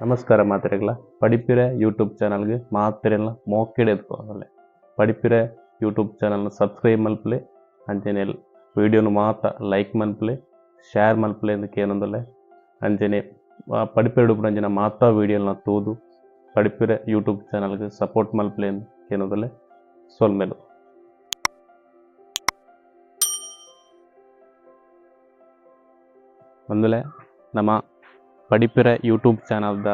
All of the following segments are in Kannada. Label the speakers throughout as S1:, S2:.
S1: ನಮಸ್ಕಾರ ಮಾತ್ರೆಗಳ. ಪಡಿಪಿರೆ ಯೂಟ್ಯೂಬ್ ಚಾನಲ್ಗೆ ಮಾತ್ರೆಲ್ಲ ಮೋಕೆಡೆ ಎತ್ಕೋಲ್ಲ ಪಡಿಪಿರೆ ಯೂಟ್ಯೂಬ್ ಚಾನಲ್ನ ಸಬ್ಸ್ಕ್ರೈಬ್ ಮಲ್ಪಲೆ ಅಂಚನೆ ವಿಡಿಯೋನು ಮಾತ ಲೈಕ್ ಮಲ್ಪಲೆ ಶೇರ್ ಮಲ್ಪಲೆ ಅಂತ ಏನಂದಲೆ ಅಂಚನೆ ಪಡಿಪಿರೆ ಉಡುಪು ಅಂಜನ ಮಾತಾ ವಿಡಿಯೋನ ತೂದು, ಪಡಿಪಿರೆ ಯೂಟ್ಯೂಬ್ ಚಾನಲ್ಗೆ ಸಪೋರ್ಟ್ ಮಲ್ಪಲೆ ಏನಂದಲೆ ಸೊಲ್ಮೆಲು ಒಂದಲೆ ನಮ್ಮ ಪಡಿಪಿರೆ ಯೂಟ್ಯೂಬ್ ಚಾನಲ್ದ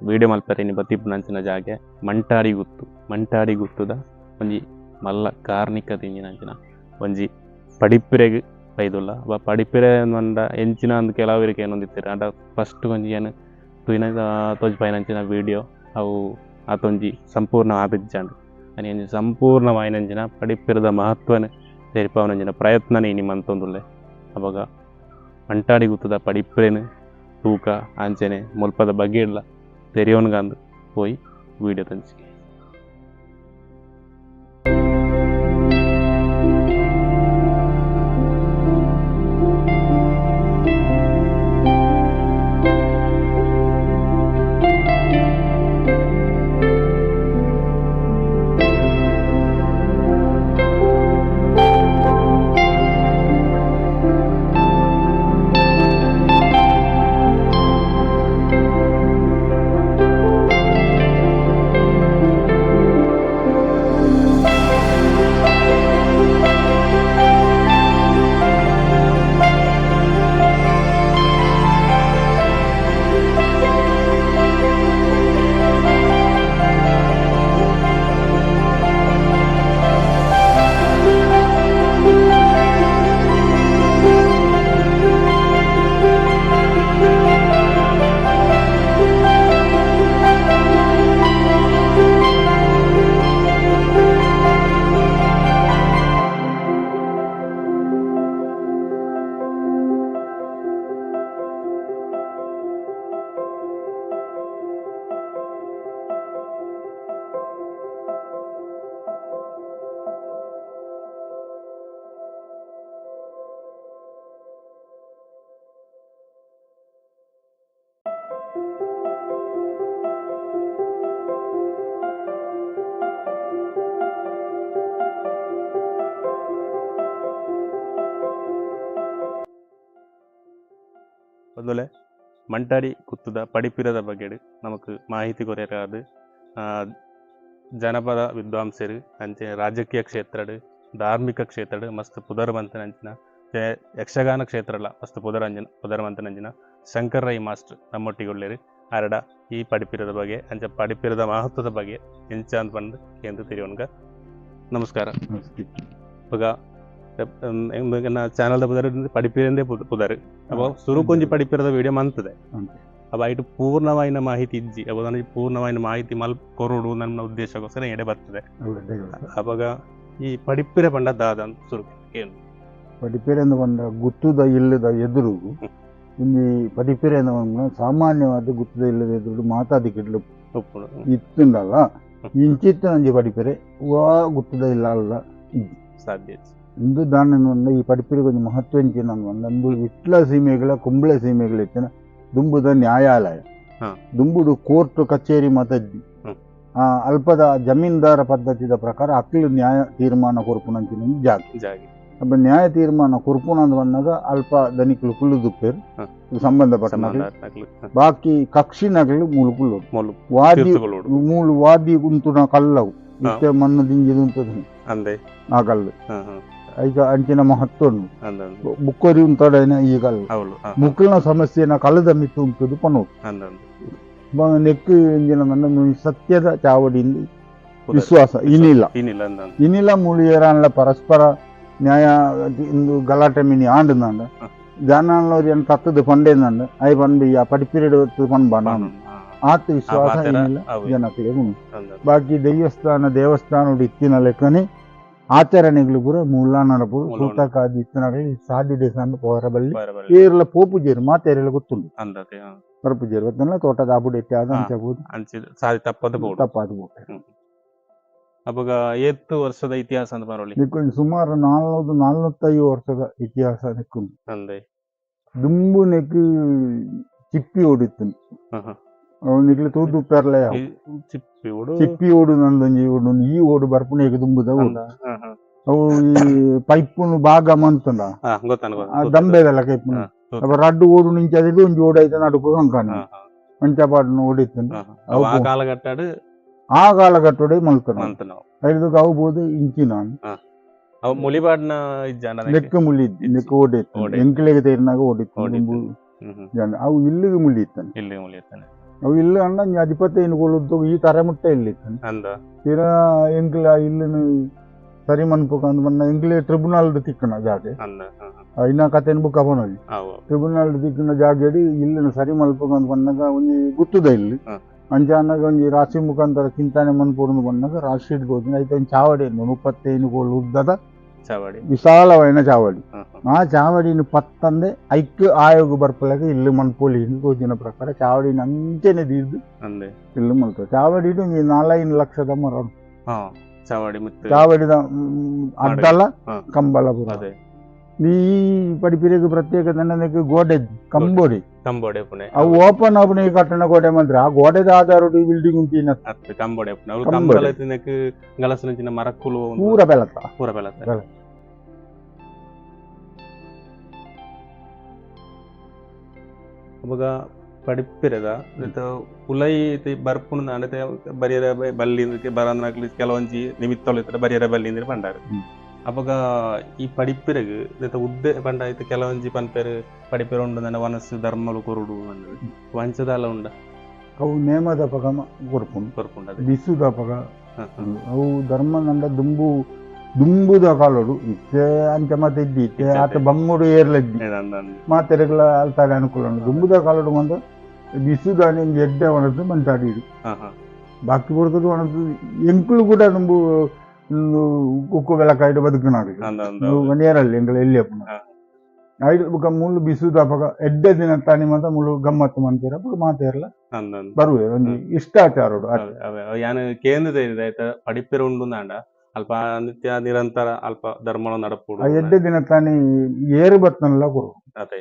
S1: ವಿಡಿಯೋ ಮಲ್ಪರೇನಿ ಬತ್ತಿಪ್ಪುನಂಚಿನ ಜಾಗೆ ಮಂಟಾಡಿ ಗುತ್ತು ಮಂಟಾಡಿ ಗುತ್ತುದ ಒಂಜಿ ಮಲ್ಲ ಕಾರ್ಣಿಕ ತಿಂಜಿನಂಚಿನ ಒಂಜಿ ಪಡಿಪಿರೆಗ್ ಬೈದುಲ್ಲ ಅವ ಪಡಿಪಿರೆ ಮಂಡ ಎಂಚಿನ ಅಂದ್ ಕೆಲವರಿಗೆ ಏನೊಂದಿತ್ತೀರ ಅಂಡ ಫಸ್ಟ್ ಒಂಜಿ ಏನು ತುಯಿನ ತೋಜಿ ಪೈನಂಚಿನ ವಿಡಿಯೋ ಅವು ಆತೊಂಜಿ ಸಂಪೂರ್ಣ ಆಬಿಜ್ಜಾಂಡ್ ಅನಿ ಒಂಜಿ ಸಂಪೂರ್ಣವಾಯಿನಂಚಿನ ಪಡಿಪಿರದ ಮಹತ್ವನ ತೆರಿಪವನಂಚಿನ ಪ್ರಯತ್ನನೇ ಇನಿ ಮಂತೊಂದುಲ್ಲೆ ಅವಾಗ ಮಂಟಾಡಿ ಗುತ್ತದ ಪಡಿಪಿರೆನು ತೂಕ മുൽപ്പത ಮುಲ್ಪದ ಬಗ್ಗೆ ಇಲ್ಲ. ತೆರೆಯೋನ್ಗಂದು ಹೋಯ್ ಮಂಟಾಡಿ ಕುತ್ತದ ಪಡಿಪಿರದ ಬಗ್ಗೆ ನಮಕ್ ಮಾಹಿತಿ ಕೊರೆಯರಾದು ಆ, ಜನಪದ ವಿದ್ವಾಂಸರು ಅಂಚೆ ರಾಜಕೀಯ ಕ್ಷೇತ್ರಡ್ ಧಾರ್ಮಿಕ ಕ್ಷೇತ್ರಡ್ ಮಸ್ತ್ ಪುದರ್ ಬಂತನಂಚಿನ ಜೆ- ಯಕ್ಷಗಾನ ಕ್ಷೇತ್ರಲ ಮಸ್ತ್ ಪುದರಂಜನ ಪುದರ್ ಬಂತನಂಚಿನ ಶಂಕರ್ ರೈ ಮಾಸ್ಟರ್ ನಮ್ಮೊಟ್ಟಿಗೆ ಉಳ್ಳೇರು ಆರಡ ಈ ಪಡಿಪಿರದ ಬಗ್ಗೆ ಅಂಚೆ ಪಡಿಪಿರದ ಮಹತ್ವದ ಬಗ್ಗೆ ಎಂಚ ಅಂತ ಬಂದು ಎಂದು ತಿರಿಯೋನ್ಗ ನಮಸ್ಕಾರ. ಇವಾಗ ನನ್ನ ಚಾನಲ್ದ ಪುದರ್ ಪಡಿಪಿರಂದೇ ಪುದರ್. ಸುರು ಕೊಂಜಿ ಪಡಿಪಿರದ ವಿಡಿಯೋ ಮಂತದೆ
S2: ಅಂತೆ.
S1: ಅವ ಐಟು ಪೂರ್ಣವಾಯಿನ ಮಾಹಿತಿ ಇಜ್ಜಿ ಅವ ನನಗೆ ಪೂರ್ಣವಾಯಿನ ಮಾಹಿತಿ ಮಲ್ ಕೊರುಡು ನನ್ನ ಉದ್ದೇಶಕ್ಕೋಸ್ಕರ ಎಡೆ ಬರ್ತದೆ ಅವಾಗ ಈ ಪಡಿಪಿರ ಪಂಡ ದಾದ ಸುರು ಏನು
S2: ಪಡಿಪೆರೆಂದು ಪಂಡ ಗುತ್ತುದ ಇಲ್ಲದ ಎದುರು ಇಲ್ಲಿ ಪಡಿಪೆರೆಂದು ಸಾಮಾನ್ಯವಾದ ಗುತ್ತುದ ಇಲ್ಲದ ಎದುರು ಮಾತಾದಿಕಿಡ್ಲು
S1: ಒಪ್ಪುಡು
S2: ಇತ್ತುಂಡಲ್ಲ ಇಂಚಿತ್ತು ನಂಜಿ ಪಡಿಪೆರೆ ವಾ ಗುತ್ತುದ ಇಲ್ಲ ಅಲ್ಲ
S1: ಸಾಧ್ಯ
S2: ಇಂದು ದಾನ ಈ ಪಡಿಪೆರೆ ಕೊಂಚ ಮಹತ್ವ ಇಂಚಿನ ಒಂದು ಇಟ್ಲ ಸೀಮೆಗಳ ಕುಂಬಳ ಸೀಮೆಗಳ ದುಂಬುದ ನ್ಯಾಯಾಲಯ. ದುಂಬುಡು ಕೋರ್ಟ್ ಕಚೇರಿ ಮತಜ್ಜಿ ಅಲ್ಪದ ಜಮೀನ್ದಾರ ಪದ್ಧತಿದ ಪ್ರಕಾರ ಅಕ್ಲು ನ್ಯಾಯ ತೀರ್ಮಾನ ಕೊರ್ಪುನಂಚಿನ ಒಂದು ಜಾಗ. ಅಪ್ಪ ನ್ಯಾಯ ತೀರ್ಮಾನ ಕುರ್ಪುನಂದು ಬಂದಾಗ ಅಲ್ಪ ದನಿಕ್ಲು ಕುಲ್ಲು ದುಪ್ಪೇರು.
S1: ಹ.
S2: ಸಂಬಂಧಪಟ್ಟ. ಬಾಕಿ ಕಕ್ಷಿ ನಗಲು ಮೂಲು
S1: ಕುಲ್ಲು
S2: ವಾದಿ ಮೂಲು ವಾದಿ ಉಂತುನ ಕಲ್ಲವು. ಮಣ್ಣು ದಿಂಜಿದು ಅಂತದ್ದು ಆ ಕಲ್ಲು. ಈಗ ಅಂಚಿನ ಮಹತ್ವ ಉಂಟು.
S1: ಅಂದ
S2: ಬುಕ್ಕೊರಿ ಉಂಟಡೇನ ಈ ಕಲ್ಲು
S1: ಅವಳು ಹ.
S2: ಮುಕ್ಕಲ್ನ ಸಮಸ್ಯೆನ ಕಲ್ಲದ ಮಿತ್ತು ಉಂಟದು ಪನು
S1: ಅಂದ
S2: ನೆಕ್ಕು ಇಂಜಿನ ನನ್ನ ಸತ್ಯದ ಚಾವಡಿಯಿಂದ ವಿಶ್ವಾಸ ಇನ್ನಿಲ್ಲ
S1: ಇನ್ನಿಲ್ಲ ಅಂದ
S2: ಇನ್ನಿಲ್ಲ ಮೂಲಿಯರನ್ಲ ಪರಸ್ಪರ ನ್ಯಾಯ ಇಂದು ಗಲಾಟೆ ಮಿನಿ ಆಂಡುಂದಂಡ
S1: ಹ.
S2: ಜನಾಲೋರಿ ಏನು ತತ್ತದು ಪಂಡೇಂದಂಡ ಐ ಪಂಡು ಈ ಪಡಿಪಿರಿಡ್ ಹೊತ್ತು ಪನ್ ಬಣ್ಣ ಆತ ವಿಶ್ವಾಸ ಏನಿಲ್ಲ ಜನಕ್ಕೆ ಉಂಟು.
S1: ಅಂದ
S2: ಬಾಕಿ ದೈವಸ್ಥಾನ ದೇವಸ್ಥಾನ ಇತ್ತಿನ ಲೆಕ್ಕನೆ. ಮೂಲ ನಡಪು
S1: ಮೂಲ
S2: ಸೂತಕಾದಿ ಇತ್ತಿನಗಳು ಸಾಧ್ಯತೆ ಸಣ್ಣ ಪೋರ ಬಲ್ಲಿ
S1: ಬರಬಲ್ಲ
S2: ಏರ್ಲ ಪೋಪುಜೇರು ಮಾತೇರೆಲ್ಲ ಗೊತ್ತುಂಟು
S1: ಅಂದತೆ ಹ.
S2: ಪರಪುಜೇರು ಗೊತ್ತಲ್ಲ ತೋಟದ
S1: ಹಾ.
S2: ಅಂತ ಬೋದು
S1: ಅಂಚಿದ ಸಾರಿ ತಪ್ಪದ ಬೋಡು
S2: ತಪ್ಪಾದ ಬೋದು
S1: ಅವಾಗ ಎತ್ತು ವರ್ಷದ ಇತಿಹಾಸ ಅಂತ ಬರೋಳಿ
S2: ನಿಕ್ಕೊಂಡು ಸುಮಾರು ನಾಲ್ನೂರು ನಾಲ್ವತ್ತೈದು ವರ್ಷದ ಇತಿಹಾಸ ನಿಕ್ಕುಂಡು.
S1: ಅಂದೆ.
S2: ದುಂಬು ನೆಕ್ ಚಿಪ್ಪಿ ಹೊಡಿತು
S1: ಹ ಹ
S2: ಅವನಿಗ್ಲಿ ತೂದು ಉಪ್ಪಾರಲ್ಲ
S1: ಈ ಚಿಪ್ಪಿ ಓಡು.
S2: ಚಿಪ್ಪಿ ಓಡು ನಂದೊಂಜಿ ಓಡು ಈ ಓಡು ಬರ್ಪುನೇಗ ತುಂಬುದ ಓಡು. ಅವು ಈ ಪೈಪುನು ಭಾಗ ಮಂತುಂಡ ದಂಬೆದಲ್ಲ ಕೈಪುನ. ಅಪ್ಪ ರಡ್ಡು ಓಡು ನಿಂಚದಿದ್ದು ಒಂಜಿ ಓಡು ಐತೆ ನಡುಕು ಕಂಕಾನ ಮಂಚಪಾಟನು ಓಡಿತ್ತು
S1: ಅವ ಆ ಕಾಲಘಟ್ಟಾಡು
S2: ಆ ಕಾಲಘಟ್ಟೋಡೆ ಮಲ್ತನ ಐದು ಅವು. ಬೋದು ಇಂಚಿ ನಾನು.
S1: ಅವ ಮುಲಿಬಾಡ್ನ ಇಜ್ಜಾಂಡ
S2: ಲೆಕ್ಕ ಮುಳ್ಳಿ ನೆಕ್ಕ ಓಡಿತ್ತು
S1: ಓಡಿ.
S2: ಎಂಕ್ಲೆಗೆ ತೇರಿನಾಗ ಓಡಿತ್ತು ಅವು ಇಲ್ಲಿಗೆ ಮುಳ್ಳಿ ಇತ್ತಾನೆ
S1: ಇಲ್ಲಿ ಮುಲಿಯತ್ತಾನೆ
S2: ಅವು ಇಲ್ಲ ಅಣ್ಣ ಅಧಿಪತಿ ಕೊಲ್ಲುದ್ದು ಈ ತರ ಮುಟ್ಟ ಇಲ್ಲಿ.
S1: ಅಂದ.
S2: ತೀರ ಎಂಕ್ಲ ಇಲ್ಲಿನ ಸರಿ ಮನ್ಪುಕ ಅಂದ್ ಬಣ್ಣ ಎಂಕ್ಲೆ ಟ್ರಿಬ್ಯುನಲ್ ತಿಕ್ಕನ ಜಾಗೆ. ಇನ್ನ ಕತೆ ಬುಕ್ ಅವನಲ್ಲಿ
S1: ಅವು
S2: ಟ್ರಿಬ್ಯುನಲ್ ತಿಕ್ಕಿನ ಜಾಗಡಿ ಇಲ್ಲಿನ ಸರಿ ಮಲ್ಪುಕ ಬಂದಾಗ ಒಂದು ಗೊತ್ತದ ಇಲ್ಲಿ. ಅಂಜಾನಾಗ ಒಂದು ರಾಶಿ ಮುಖಾಂತರ ಚಿಂತನೆ ಮನ್ಪುಡು ಬಂದಾಗ ರಾಶಿ ಇಟ್ಕೋತೀನಿ ಐತೆ ಒಂದು ಚಾವಡಿ ಕೋಲು ಉದ್ದದ
S1: ಚಾವಡಿ
S2: ವಿಶಾಲವಾದ ಚಾವಡಿ
S1: ಹ, ಹ.
S2: ಆ ಚಾವಡಿನ ಪತ್ತಂದೆ ಐಕ್ ಆಯೋಗ ಬರ್ಪಲಾಗ ಇಲ್ಲಿ ಮನ್ಪೋಲಿ ತೋಚಿನ ಪ್ರಕಾರ ಚಾವಡಿನ ಅಂಚೆನೆ ದೀರ್ದು
S1: ಅಂದೆ
S2: ಇಲ್ಲಿ ಮಲ್ತ ಚಾವಡಿ ಒಂಜಿ ನಾಲ್ಕೈದು ಲಕ್ಷದ ಮರ ಉಂಟು.
S1: ಹಾ ಚಾವಡಿ ಮತ್ತೆ
S2: ಚಾವಡಿದ ಮ್, ಅಡ್ಡಲ
S1: ಹ.
S2: ಕಂಬಲಪುರ
S1: ಅದೇ
S2: ಈ ಪಡಿಪಿರಿಗೆ ಪ್ರತ್ಯೇಕ ದಂಡನಕ್ಕೆ ಗೋಡೆ ಕಂಬೋಡಿ
S1: ಕಂಬೋಡೆ ಪುಣೆ
S2: ಅವು ಓಪನ್ ಆಪಣೆ ಕಟ್ಟಣ ಗೋಡೆ ಮಾತ್ರ ಆ ಗೋಡೆದ ಆಧಾರ ಈ ಬಿಲ್ಡಿಂಗ್ ಉಂಟಿನ
S1: ಅತ್ತೆ ಕಂಬೋಡೆ ಪುಣೆ ಅವ್ರು
S2: ಕಂಬೋಡೆ.
S1: ಕಂಬಲ ತಿನ್ನಕ್ಕೆ ಗಲಸಿನ ಚಿನ್ನ ಮರಕ್ಕುಲು ಒಂದು
S2: ಪೂರ ಬೆಳತ
S1: ಪೂರ ಬೆಳತ್ತೆ ಅವಾಗ ಪಡಿಪಿರದ ಉಲೈ ಅಂದ್ರೆ ಬರಿಯರ ಬಲ್ಲಿ ಬರಂದ್ರಾಗ್ಲಿ ಕೆಲವೊಂಜಿ ನಿಮಿತ್ತಲು ಇತ್ತರ ಬರಿಯರ ಬಲ್ಲಿ ಅಂದ್ರೆ ಪಂಡಾರು. ಅವಾಗ ಈ ಪಡಿಪಿರಗ್ ಇತ್ತ ಉದ್ದೆ ಪಂಡ ಇತ್ತ ಕೆಲವೊಂಜಿ ಪನ್ಪೇರು ಪಡಿಪಿರ ಉಂಡು ನನ್ನ ವನಸ್ಸು ಧರ್ಮಲು ಕೊರುಡು ಅಂದ್. ವಂಚದಾಲ ಉಂಡ.
S2: ಅವು ನೇಮದ ಪಗ ಕೊರ್ಪುಂಡು
S1: ಕೊರ್ಪುಂಡದು
S2: ಬಿಸುದ ಪಗ ಅವು ಧರ್ಮ ನಂಡ ದುಂಬು ದುಂಬುದ ಕಾಲೋಡು ಇತ್ತೆ ಅಂಚ ಮತ್ತೆ ಇದ್ದಿ ಇತ್ತೆ
S1: ಇತ್ತೆ.
S2: ಆತ ಬಂಗುಡು ಏರ್ಲದ್ದಿ ಮಾತೆರೆಗಳ ಅಲ್ತಾಡೆ ಅನುಕೂಲ ಉಂಟು ದುಂಬುದ ಕಾಲೋಡು ಬಂದು ಬಿಸುದ ನಿಂಗೆ ಎಡ್ಡೆ ಒಣದು ಮಂತಾಡಿಡು ಬಾಕಿ ಕೊಡ್ತದ್ದು ಒಣದು ಎಂಕುಲು ಕೂಡ ನುಂಬು ಒಂದು ಕುಕ್ಕು ಬೆಳಕಾಯ್ಡು ಬದುಕನಾಡು ನೇರಲ್ಲಿ ಎಂಗಳ ಎಲ್ಲಿ ಅಪ್ಪನ
S1: ಹಾ.
S2: ಐದು ಬುಕ್ಕ ಮುಳ್ಳು ಬಿಸುದ ಅಪಗ ಎಡ್ಡೆ ದಿನ ತಾನಿ ಮಾತ ಮುಳ್ಳು ಗಮ್ಮತ್ತು ಮಂತೀರ ಅಪ್ಪ ಮಾತೇರಲ್ಲ ಬರುವೆ ಒಂದು ಇಷ್ಟಾಚಾರೋಡು ಅಷ್ಟೇ.
S1: ಯಾನ್ ಕೇಂದ್ರ ಇದೆ ಆಯ್ತಾ ಪಡಿಪಿರ ಉಂಡು ನಾಂಡ ಅಲ್ಪ ನಿತ್ಯ ನಿರಂತರ ಅಲ್ಪ ಧರ್ಮ ನಡಪುಡು
S2: ಆ ಎಡ್ಡೆ ದಿನ ತಾನಿ ಏರು ಬತ್ತನಲ್ಲ ಕೊರು
S1: ಅದೇ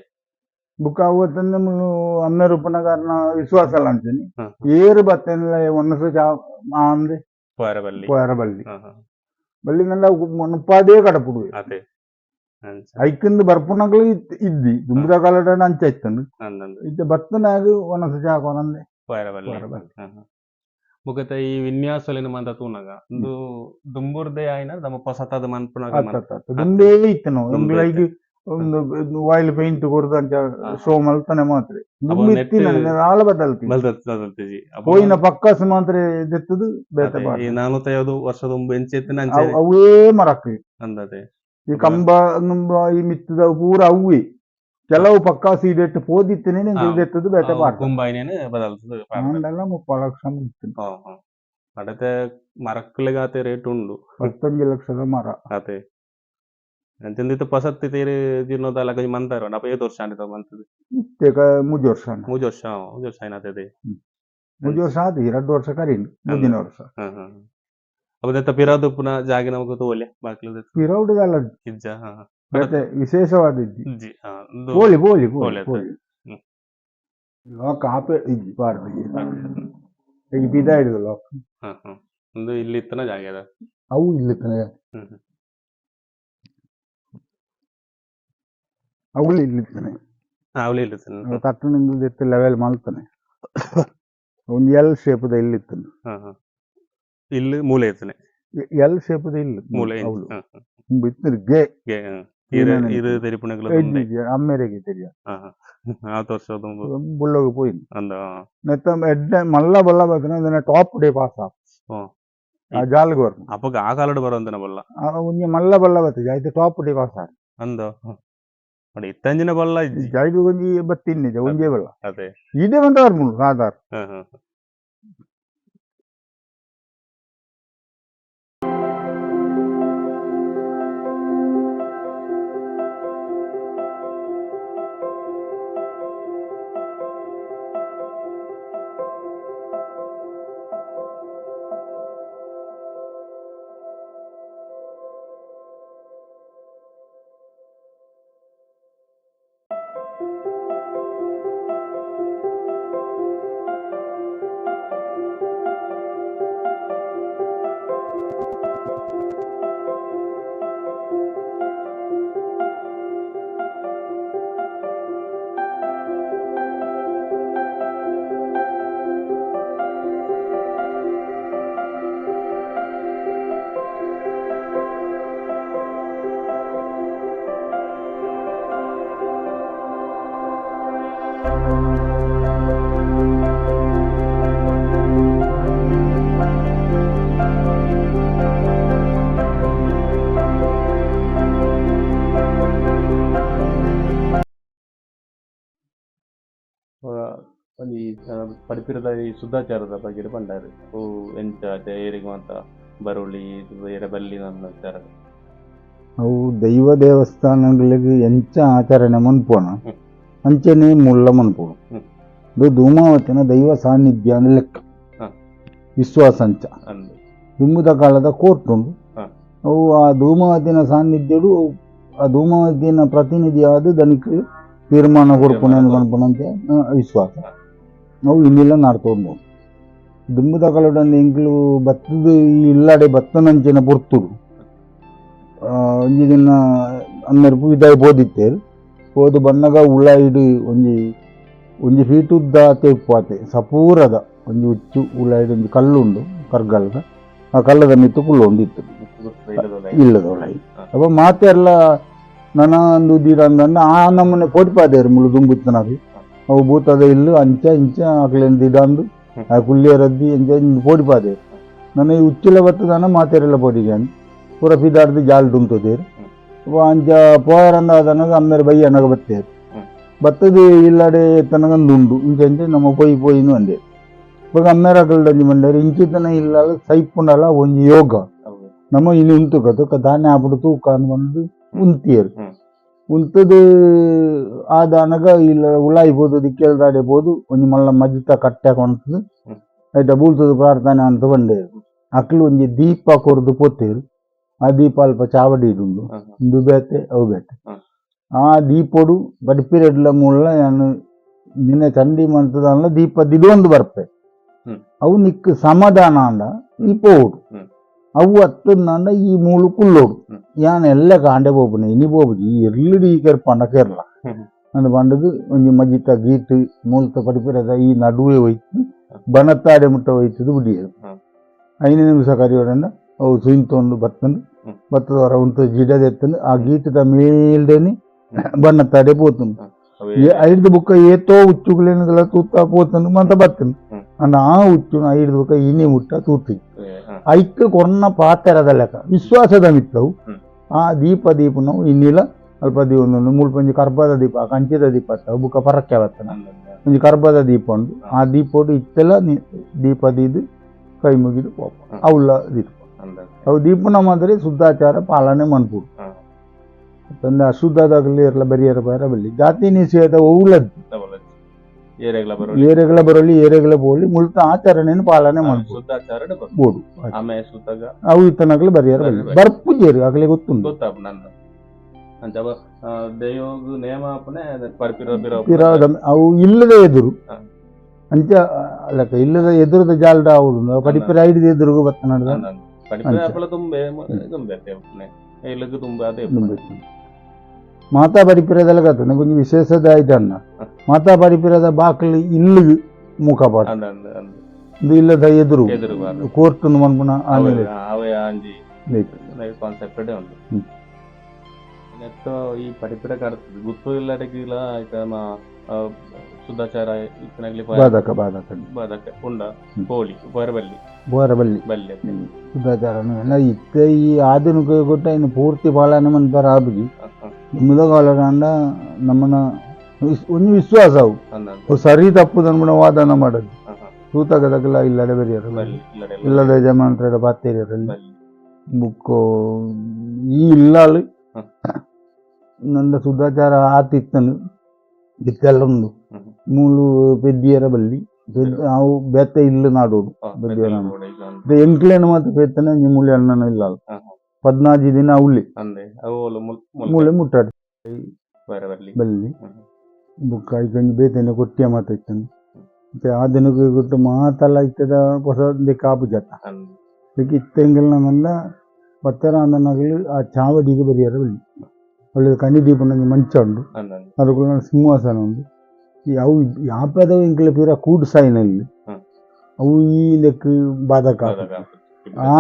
S2: ಬುಕ್ಕ ಅವತ್ತಂದ ಮುಳ್ಳು ಅಮ್ಮೆ ರೂಪನ ಕಾರಣ ವಿಶ್ವಾಸ ಅಲ್ಲ ಅಂತೀನಿ
S1: ಹ.
S2: ಏರು ಬತ್ತನಲ್ಲ ಒನ್ನಸು ಚಾ ಅಂದ್ರೆ
S1: ಪೋಯರ ಬಲ್ಲಿ
S2: ಪೋಯರ ಬಳ್ಳಿ
S1: ಹ, ಹ.
S2: ಬಳ್ಳಿ ನಂಡ ಮುಪ್ಪಾದೇ ಕಡಪುಡುವೆ
S1: ಅದೇ ಅಂಚ
S2: ಐಕಂದು ಬರ್ಪುನಗಳು ಇದ್ದಿ ದುಂಬುದ ಕಾಲದ ಅಂಚ ಇತ್ತನು
S1: ಅಂದಂದು
S2: ಇತ್ತೆ ಬತ್ತನಾಗ ಒನ್ನಸು ಚಾ
S1: ಮುಖತ ಈ ವಿನ್ಯಾಸಲಿನ ಮಂತ ತೂನಗ. ಉಂದು ದುಂಬುರ್ದೆ ಆಯ್ನ ನಮ್ಮ ಪೊಸತದ ಮನ್ಪುನಗ ಮನ್ಪ.
S2: ದುಂಬೇ ಇತ್ತು
S1: ದುಂಬೆ
S2: ಎಂಗ್ಲೈಗ್ ಒಂದು ವಾಯಿಲ್ ಪೇಂಟ್ ಕೊಡ್ದು ಅಂಚ. ಶೋ ಮಲ್ತನೆ ಮಾತ್ರ. ಆಳ ಬದಲ್ತಿ ಹೋಯಿನ ಪಕ್ಕಸ್ ಮಾತ್ರ ದೆತ್ತದು ಬೇತ.
S1: ಈ ನಾನೂತೈವದು ವರ್ಷದ ಎಂಚೆತ್ತಿನ
S2: ಅವ್-
S1: ಅಂಚೆ
S2: ಅವೇ ಮರಕ್ಕೆ
S1: ಅಂದತೆ
S2: ಈ ಕಂಬ ಈ ಮಿತ್ತದ ಪೂರ ಅವೇ ಕೆಲವು ಪಕ್ಕಾ ಸೀಡ್ ಇಟ್ಟು ಪೋದಿತ್ತೇನೆ
S1: ನಿಂಗೆ
S2: ಎತ್ತದು ಬೇಟೆ ಪಾಡ್ತು
S1: ಕುಂಬೈನೇನು ಬದಲ್ತದೆ
S2: ಮಂಡಲ ಮುಪ್ಪ ಲಕ್ಷ ಮುಗ್ತೀನಿ
S1: അടുത്ത മറക്കിളകാത്ത റേറ്റ് ഉണ്ട്
S2: പത്തഞ്ച് ലക്ഷത മറ.
S1: അതെ. ಅಂತಿಂದಿತ್ತು ಪಸತ್ತಿ ತೀರಿ ಜೀರ್ಣೋದಲ್ಲ ಗಂಜಿ ಮಂತಾರ ಅಪ್ಪ ಏತ್ ವರ್ಷ ಆನಿತ ಬಂತದು
S2: ಇತ್ತೇಕ ಮುಜ್ ವರ್ಷ
S1: ಮುಜ ವರ್ಷ ಮುಜ ವರ್ಷ ಏನಾತದೆ
S2: ಮುಜ್ ವರ್ಷ ಆದ ಎರಡು ವರ್ಷ ಕರೀನು ಮುಂದಿನ ವರ್ಷ
S1: ಅಪ್ಪ ದತ್ತ ಪಿರಾದು ಪುನಃ ಜಾಗಿ ತೋಲೆ ಬಾಕ್ಲದ
S2: ಪಿರೌಡ್
S1: ಅಲ್ಲ ಹ.
S2: ವಿಶೇಷವಾದದ್ದು
S1: ಇಜ್ಜಿ ಹ ಒಂದು ಹ್ಮ್.
S2: ಲೋಕ ಆಪೆ ಬಾರ್ದು ಈಗ ಬಿದ ಹಿಡಿದು ಲಾಕ್.
S1: ಹ ಹ. ಒಂದು ಇಲ್ಲಿ ತನ ಜಾಗ ಅದ
S2: ಅವು ಇಲ್ಲಿ ತನಕ.
S1: ಹ್ಮ್ ಹ್ಮ್.
S2: ಅವಳು ಇಲ್ಲಿ ತಾನೆ
S1: ಹಾ ಇಲ್ಲಿ ಇಲ್ಲ ಸರ್
S2: ತಟ್ಟನಿಂದ ಎತ್ತು ಲೆವೆಲ್ ಮಾಡ್ತಾನೆ. ಒಂದು ಎಲ್ ಶೇಪದ ಇಲ್ಲಿತ್ತಾನೆ
S1: ಹ ಹ. ಇಲ್ಲಿ ಮೂಲೆ ಇರ್ತಾನೆ.
S2: ಎಲ್ ಶೇಪದ ಇಲ್ಲ.
S1: ಮೂಲೆ
S2: ಅವಳು
S1: ಹ ಗೇ
S2: ಬಿತ್ತರು ಗೆ.
S1: ಗೆ, ಹ. ಇರು
S2: ಏನೇನು
S1: ಇರು
S2: ಇತ್ತು?
S1: ತೆರಿಪುಣಗಳು ಉಂಡೆ
S2: ಅಮ್ಮೇರೆಗೆ ತೆರಿಯ
S1: ಹ ಹ ಆ ತೋರ್ಸೋದು
S2: ಬುಳ್ಳೋಗ പോയി
S1: ಅಂದ
S2: ನೆತ್ತ ಎಡ್ಡೆ ಮಲ್ಲ ಬಲ್ಲ ಬರ್ತನೆ ಅದನ್ನ ಟಾಪ್ ಡೇ ಪಾಸ್ ಆ
S1: ಹ್ಮ್.
S2: ಆ ಜಾಲ್ಗೆ ಬರ್ನು
S1: ಅಪ್ಪಗ ಆ ಕಾಲಡ್ ಬರೋಂತನ ಬಲ್ಲ
S2: ಆ ಒಂಜಿ ಮಲ್ಲ ಬಲ್ಲ ಬರ್ತದೆ ಆಯ್ತು ಟಾಪ್ ಡೇ ಪಾಸ್ ಆ
S1: ಅಂದ ನೋಡಿ ಇತ್ತಂಜಿನ ಬಲ್ಲ ಇಜ್ಜಿ
S2: ಜಾಯ್ದು ಒಂಜಿ ಬತ್ತಿನ್ನಿದೆ ಒಂಜೇ ಬಲ್ಲ
S1: ಅದೇ
S2: ಇದೇ ಬಂತ ಬರ್ಮುಳು ಆಧಾರ್
S1: ಹ ಹ ಪಡಿಪಿರದ ಈ ಶುದ್ಧಾಚಾರದ ಬಗ್ಗೆ ಬಂಡಾರಿ ಓ ಎಂಚ ಏರಿಗೆ ಮಾತ ಬರುಳಿ ನನ್ನ ವಿಚಾರ.
S2: ಅವು ದೈವ ದೇವಸ್ಥಾನಗಳಿಗೆ ಎಂಚ ಆಚರಣೆ ಮನ್ಪೋಣ. ಅಂಚನೆ ಮುಳ್ಳ ಮನ್ಪೋಣ. ಇದು ಧೂಮಾವತಿನ ದೈವ ಸಾನ್ನಿಧ್ಯ ಅಂದ್ರೆ ಲೆಕ್ಕ. ವಿಶ್ವಾಸಂಚ.
S1: ಅಂದು.
S2: ದುಂಬುದ ಕಾಲದ ಕೋರ್ಟ್ ಉಂಟು ಅವು ಆ ಧೂಮಾವತಿನ ಸಾನ್ನಿಧ್ಯಡು ಆ ಧೂಮಾವತಿನ ಪ್ರತಿನಿಧಿಯಾದ ದನಿಕ ತೀರ್ಮಾನ ಕೊಡ್ಪುಣ ಅನ್ಕೊಂಡ್ಪುಣಂತೆ ವಿಶ್ವಾಸ. ಅವು ಇನ್ನಿಲ್ಲ ನಾಡ್ತೋಡು ದುಂಬುದ ಕಾಲದ ಎಂಕ್ಲು ಬತ್ತದ ಇಲ್ಲಾಡೆ ಭತ್ತನಂಚಿನ ಆ, ಒಂಜಿ ದಿನ ಅನ್ನರ್ಪು ಇದಾಗಿ ಬೋದಿತ್ತೇರು ಹೋದು ಬನ್ನಗ ಉಳ್ಳ ಇಡು ಒಂಜಿ ಒಂಜಿ ಫೀಟ್ ಉದ್ದ ತೆಪ್ಪಾತೆ ಸಪೂರದ ಒಂಜಿ ಉಚ್ಚು ಉಳ್ಳ ಇಡು ಒಂಜಿ ಕಲ್ಲುಂಡು ಕರ್ಗಲ್ದ ಆ ಕಲ್ಲದ ಮಿತ್ತು ಕುಳ್ಳು
S1: ಗೊತ್ತು ಇಲ್ಲದಲ್ಲ
S2: ಇಲ್ಲದ ಒಳಗೆ
S1: ಹ.
S2: ಅಪ್ಪ ಮಾತೆಲ್ಲ ನನ್ನ ಒಂದು ಅಂದ ಆ ನಮ್ಮನೆ ಪೋಟಿಪಾದೇರು ಮುಳು ದುಂಬುತ್ತನಾಗಿ. ಅವು ಬೂತದ ಇಲ್ಲು ಅಂಚ ಇಂಚ ಅಕ್ಲೆನ್ ದಿಡಂದು ಆ ಕುಲ್ಲಿಯ ರದ್ದಿ ಎಂಚ ಪೋಟಿಪಾದೇರು ನನ್ನ ಈ ಉಚ್ಚಿಲ ಬತ್ತದನ ಮಾತೆರೆಲ್ಲ ಪೋಡಿಗೆ ಪೂರ ಪಿದಾರ್ದು ಜಾಲ್ ದುಂತದೇರು ಅಂಚ ಪೋಯರಂದ ಅದನಗ ಅಮ್ಮೇರು ಬೈ ಅನ್ನಗ ಬತ್ತೇರು. ಬತ್ತದು ಇಲ್ಲಡೆ ತನಗಂದುಂಡು ಇಂಚ ಇಂಚ ನಮ್ಮ ಪೊಯ್ ಪೊಯ್ನು ಅಂದೆ. ಇವಾಗ ಅಮ್ಮೇರಗಲ್ದಂಜಿ ಮಂಡೇರು ಇಂಚಿತನ ಇಲ್ಲ ಸೈಪುಂಡಲ ಒಂಜಿ ಯೋಗ. ನಮ್ಮ ಇಲ್ಲಿ ಉಂಟು ಕತ್ತು ದಾನೆ ತೂಕ ಬಂದು ಉಂತಿಯರು. ಉಂತದು ಆದಾನಗ ಇಲ್ಲ ಉಳಾಯಿ ಬೋದು ಕೇಳ್ದಾಡೆ ಬೋದು ಒಂಜಿ ಮಲ್ಲ ಮಜ್ಜಿತ ಕಟ್ಟೆ ಕೊಂತದು ಐಟ ಬೂಲ್ತದ ಪ್ರಾರ್ಥನೆ ಅಂತ ಬಂಡೇರು ಅಕ್ಲು ಒಂಜಿ ದೀಪ ಕೊರ್ದು ಪೊತ್ತೇರು. ಆ ದೀಪ ಅಲ್ಪ ಚಾವಡಿ ಇಡುಂಡು. ಇಂದು ಬೇತೆ ಅವು ಬೇತೆ. ಆ ದೀಪೊಡು ಬಡಿಪಿರೆಡ್ಲ ಮುಳ್ಳ ನಾನು ನಿನ್ನೆ ಚಂಡಿ ಮಂತದಲ್ಲ ದೀಪ ದಿಡೊಂದು ಬರ್ಪೆ. ಅವು ನಿಕ್ ಸಮಾಧಾನ ಅಂದ
S1: ಹ್ಮ್.
S2: ಅವು ಹತ್ತದ ಈ
S1: ಮುಳುಕುಲ್ಲೋಡು
S2: ಯಾನ್ ಎಲ್ಲ ಕಾಂಡೆ ಬೋಪನೆ ಇನಿ ಬೋಪುಜಿ ಈ ಎರ್ಲಿಡು ಈಕರ್ ಪಂಡಕ
S1: ಇರಲ
S2: ಅಂದ ಪಂಡಗ ಒಂಜಿ ಮಜಿತ ಗೀಟ್ ಮೂಲತ ಪಡಿಪಿರದ ಈ ನಡುವೆ ಒಯ್ತು ಬಣತಾಡೆ ಮುಟ್ಟ ಒಯ್ತದು ಬಿಡಿಯದು ಐನೇ ನಿಮಿಷ ಕರಿಯೋಡಂಡ ಅವು ಸುಯಿನ್ ತೊಂದು
S1: ಬತ್ತಂದು
S2: ಬತ್ತದ ಹೊರ ಉಂಟು ಜಿಡದೆತ್ತಂದು ಆ ಗೀಟದ ಮೇಲ್ದೇನೆ ಬಣ್ಣತ್ತಾಡೆ ಪೋತುಂಡು ಐದು ಬುಕ್ಕ ಏತೋ ಉಚ್ಚುಗಳೇನದಲ್ಲ ತೂತ
S1: ಪೋತಂದು
S2: ಮಂತ ಬತ್ತಂದು ಅಂದ ಆ ಉಚ್ಚು ಐದು ಬುಕ್ಕ ಇನಿ
S1: ಮುಟ್ಟ ತೂತಿ
S2: ಐಕ್ ಕೊರ್ನ ಪಾತೆರದ ಲೆಕ್ಕ ವಿಶ್ವಾಸದ ಮಿತ್ತವು ಆ ದೀಪ ದೀಪ ನಾವು ಇನ್ನಿಲ ಅಲ್ಪ ದೀಪ ಒಂದೊಂದು ಮೂಳು ಪಂಜಿ ಕರ್ಬದ ದೀಪ ಕಂಚಿದ ದೀಪ ಬುಕ್ಕ ಪರಕ್ಕೆ
S1: ಬರ್ತದೆ
S2: ಒಂಜಿ ಕರ್ಬದ ದೀಪ ಉಂಟು ಆ ದೀಪ ಇತ್ತೆಲ್ಲ ದೀಪದಿದ್ದು ಕೈ ಮುಗಿದು ಪಾಪ ಅವುಲ್ಲ ದೀಪ ಅವು ದೀಪನ ಮಾದರಿ ಶುದ್ಧಾಚಾರ ಪಾಲನೆ ಮನ್ಪುಡು ತಂದೆ ಅಶುದ್ಧದಾಗಲಿ ಇರಲ್ಲ ಬರಿಯರ ಬರ ಬಲ್ಲಿ ಜಾತಿ ನಿಷೇಧ ಉಳ್ಳದ್ದು
S1: ಡಬಲ್ ಎಚ್. ಏರೆಗ್ಲ ಬರೋ
S2: ಏರೆಗಳ ಬರಲಿ ಏರೆಗಳ ಬೋಲಿ ಮುಳ್ತ ಆಚರಣೆಯನ್ನು ಪಾಲನೆ ಮಾಡ್ಬೋದು.
S1: ಶುದ್ಧಾಚಾರ ಬರ್ಬೋದು.
S2: ಬೋಡು
S1: ಆಮೇಲೆ ಸುತ್ತಾಗ
S2: ಅವು ಇತ್ತನಗಲು ಬರೆಯಾರ ಬರ್ಪು ಜೇರು ಆಗಲೇ ಗೊತ್ತುಂಟು.
S1: ಗೊತ್ತಾಪ ನಂದು? ಅಂಚ ಅವ ದೈವಗ್ ನೇಮ ಆಪನೆ ಪರ್ಪಿರೋ ಬಿರೋ
S2: ಅವು ಇಲ್ಲದ ಎದುರು. ಅಂಚ ಅಲ್ಲಕ ಇಲ್ಲದ ಎದುರದ ಜಾಲ್ಡ ಅವರು ಪಡಿಪರ ಐಡಿದ ಎದುರುಗು ಬತ್ತ ನಡೆದ
S1: ಪಡಿಪಿರ. ಆಪಲ ತುಂಬೆ ತುಂಬೆ ಅದೇ
S2: ಮಾತಾ ಪರಿಪರದಲ್ಲಿ ಕತ್ತ ಕೊಂಚ ವಿಶೇಷದ ಆಯ್ತಣ್ಣ
S1: ಹ.
S2: ಮಾತಾ ಪರಿಪಿರದ ಬಾಕ್ಲಿ ಇಲ್ಲು ಮುಖ ಪಾಟ
S1: ಅಂದ ಅಂದ ಅಂದ
S2: ಇದು ಇಲ್ಲದ ಎದುರು
S1: ಎದುರು ಬಾರ್ದು.
S2: ಕೋರ್ಟ್ ಮನ್ಪುನ ಆಮೇಲೆ
S1: ಅವೇ ಆಂಜಿ
S2: ಬೇಕು.
S1: ಕಾನ್ಸೆಪ್ಟ್ ಉಂಟು
S2: ಹ್ಮ್.
S1: ನೆತ್ತ ಈ ಪಡಿಪಿರ ಕರ್ತದೆ ಗುತ್ತು ಇಲ್ಲಡಗಿಲ್ಲ ಆಯ್ತ ಶುದ್ಧಾಚಾರ ಇತ್ತನಾಗ್ಲಿ
S2: ಬಾಧಕ ಬಾಧಕ
S1: ಬಾಧಕ ಉಂಡ
S2: ಹ್ಮ್.
S1: ಕೋಳಿ ಬರಬಲ್ಲಿ
S2: ಬೋರ ಬಲ್ಲಿ
S1: ಬಲ್ಲಿ ಅಂತ.
S2: ಶುದ್ಧಾಚಾರನು ಎಲ್ಲ ಇತ್ತ ಈ ಆಧುನಿಕ ಕೊಟ್ಟ ಇನ್ನು ಪೂರ್ತಿ ಪಾಲನೆ ಮನ್ಪರ ಆಬುಜಿ
S1: ಹ, ಹ.
S2: ಮುದಗಾಲಂಡ ನಮ್ಮನ ಒಂದು ವಿಶ್ವಾಸ ಅವು. ಸರಿ ತಪ್ಪು ಅನ್ಬಿಡ ವಾದನ ಮಾಡೋದು
S1: ತೂತ ಗದಗಲ್ಲ
S2: ತೂತಗದಗಲ
S1: ಇಲ್ಲಡೆ
S2: ಇಲ್ಲದ ಯಜಮಾನ್ರ ಬಾತೇರಿಯರಲ್ಲಿ ಬುಕ್ಕು ಈ ಇಲ್ಲಾಳು.
S1: ಹ್ಮ್.
S2: ನನ್ನ ಶುದ್ಧಾಚಾರ ಆತಿತ್ತನು ಇತ್ತೆಲ್ಲ ಉಂಡು. ಮೂಲು ಪೆದ್ದಿಯರ ಬಲ್ಲಿ. ಅವು ಬೆತ್ತ ಇಲ್ಲ ನಾಡೋಡು
S1: ಪೆದ್ದಿಯರ ಅಂದ.
S2: ಇದು ಎಂಕ್ಲೇನು ಮಾತ್ರ ಪೆತ್ತನೆ ಈ ಮೂಲೆ ಅಣ್ಣನ ಇಲ್ಲ. ಪದ್ನಾಜಿ ದಿನ ಅವಳಿ
S1: ಮೂಲೆ
S2: ಮುಟ್ಟಾಡಿ ಬಲ್ಲಿ.
S1: ಹ್ಮ್.
S2: ಬುಕ್ ಆಯ್ಕೊಂಡು ಬೇತೇನೆ ಕೊಟ್ಟಿಯ ಮಾತಾಡ್ತಾನೆ ಮತ್ತೆ ಆ ದಿನಕ್ಕೆ ಕೊಟ್ಟು ಮಾತಲ್ಲ ಇತ್ತದ ಹೊಸ ಕಾಪು ಜತ
S1: ಅಂದ
S2: ಅದಕ್ಕೆ ಇತ್ತೆಂಗೆಲ್ಲ ನಮ್ಮೆಲ್ಲ ಪತ್ತರ ಅಂದನಾಗಲಿ ಆ ಚಾವಡಿಗೆ ಬರಿಯಾರ ಬಲ್ಲಿ ಒಳ್ಳೆ ಕನಿ ದೀಪ ನಂಗೆ ಮಂಚ ಉಂಡು
S1: ಅಂದ ಅಂದ.
S2: ಅದಕ್ಕೆ ಸಿಂಹಾಸನ ಉಂಡು ಈ ಅವು ಯಾಪದ ಇಂಕಲ ಪೂರ ಕೂಡು ಸಾಯಿನಲ್ಲಿ
S1: ಹ್ಮ್.
S2: ಅವು ಈ ಲೆಕ್ಕ ಬಾಧಕ
S1: ಬಾಧಕ ಆಗ್ತದೆ.
S2: ಆ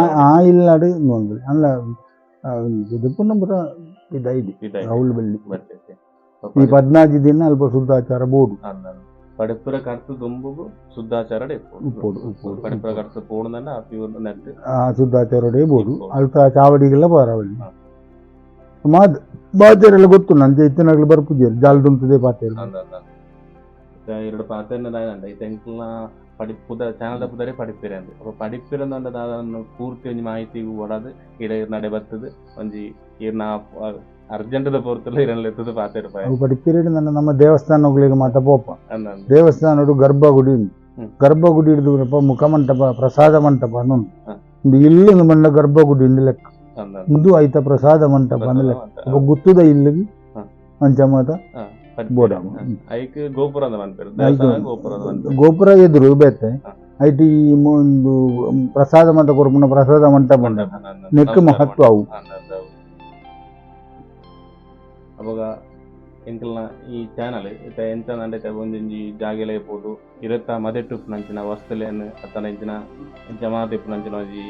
S2: ಈ ಪದ್ನಾಜಿ ದಿನ ಅಲ್ಪ ಶುದ್ಧಾಚಾರ ಬೋಡು
S1: ಅಂದ ಅಂದ. ಪಡಿಪುರ ಕರ್ತು ದುಂಬುಗು ಶುದ್ಧಾಚಾರ
S2: ಉಪ್ಪೋಡು ಉಪ್ಪೋಡು
S1: ಪಡಿಪುರ ಕರ್ತು ಪೋಣದನ್ನ ಆ ಪ್ಯೂರ್ ನೆಟ್ಟು
S2: ಆ ಶುದ್ಧಾಚಾರಡೆ ಬೋಡು
S1: ಇಪ್ಪೋಡು.
S2: ಅಲ್ಪ ಚಾವಡಿಗೆಲ್ಲ ಬಾರವಲ್ಲಿ
S1: ಹ.
S2: ಮಾದ್ ಬಾಜಾರೆಲ್ಲ ಗೊತ್ತು ನಂಗೆ ಇತ್ತಿನಾಗ್ಲಿ ಬರ್ಪುಜೇರು ಜಾಲ್ದುಂಟದೆ ಪಾತೇರು
S1: ಅಂದ ಅಂದ. ಐತ ಎರಡು ಪಾತ್ರನದಾಯಂಡ ಐತ ಎಂಕ್ಲ್ನ ಪಡಿ ಪುದ ಚಾನಲ್ದ ಪುದರೇ ಪಡಿಪಿರೆ ಅಂದ್ ಅಪ್ಪ ಪಡಿಪಿರಂದ ಅದನ್ನು ಪೂರ್ತಿ ಒಂಜಿ ಮಾಹಿತಿ ಒಡದು ಇಡ ನಡೆ ಬರ್ತದೆ ಒಂಜಿ ಇರ್ನ ಅರ್ಜೆಂಟದ ಪೂರ್ತಿ
S2: ಅವು ಪಡಿಪಿರೇಡು ನನ್ನ ನಮ್ಮ ದೇವಸ್ಥಾನಗಳಿಗೆ ಮಾತ ಪೋಪ.
S1: ದೇವಸ್ಥಾನ
S2: ದೇವಸ್ಥಾನಡು ಗರ್ಭಗುಡಿ ಉಂಟು. ಗರ್ಭಗುಡಿ ಹಿಡಿದು ಮುಖಮಂಟಪ ಪ್ರಸಾದ ಮಂಟಪ ಅನ್ನೋದು
S1: ಇಲ್ಲಿ
S2: ಒಂದು ಇಲ್ಲಿಂದ ಗುಡಿ ಗರ್ಭಗುಡಿ ಇಂದ ಲೆಕ್ಕ.
S1: ಅಂದ
S2: ಆಯ್ತ ಐತ ಪ್ರಸಾದ ಮಂಟಪ ಅಂದ ಲೆಕ್ಕ. ಅಪ್ಪ ಗುತ್ತುದ ಇಲ್ಲಿಗೆ. ಅಂಚ ಮಾತ?
S1: ಐಕ್ ಗೋಪುರ ಅಂದ ಮನ್ಪೇರು
S2: ಐಕ್
S1: ದೇವಸ್ಥಾನ ಗೋಪುರ. ಅಂದ ಮನ್ಪೇರು
S2: ಗೋಪುರ ಎದುರು ಬೇತೆ. ಐಟಿ ಈ ಒಂದು ಪ್ರಸಾದ ಮಂಟಪ ಕೊರ್ಪುನ ಪ್ರಸಾದ ಮಂಟಪ ಉಂಟು. ನೆಕ್ ಮಹತ್ವ ಅವು.
S1: ಅವಾಗ ಎಂಕಲ್ನ ಈ ಚಾನಲ್ ಇತ್ತ ಎಂತ ನಂಡೆ ಒಂದೊಂಜಿ ಜಾಗೆಲ ಇರ್ಬೋದು ಇರತ್ತ ಮದೆಟ್ಟು ನಂಚಿನ ವಸ್ತುಲೆನ್ ಅತ್ತನ ಇಂಚಿನ ಜಮಾತ್ ಇಪ್ಪು ನಂಚಿನ ಒಂಜಿ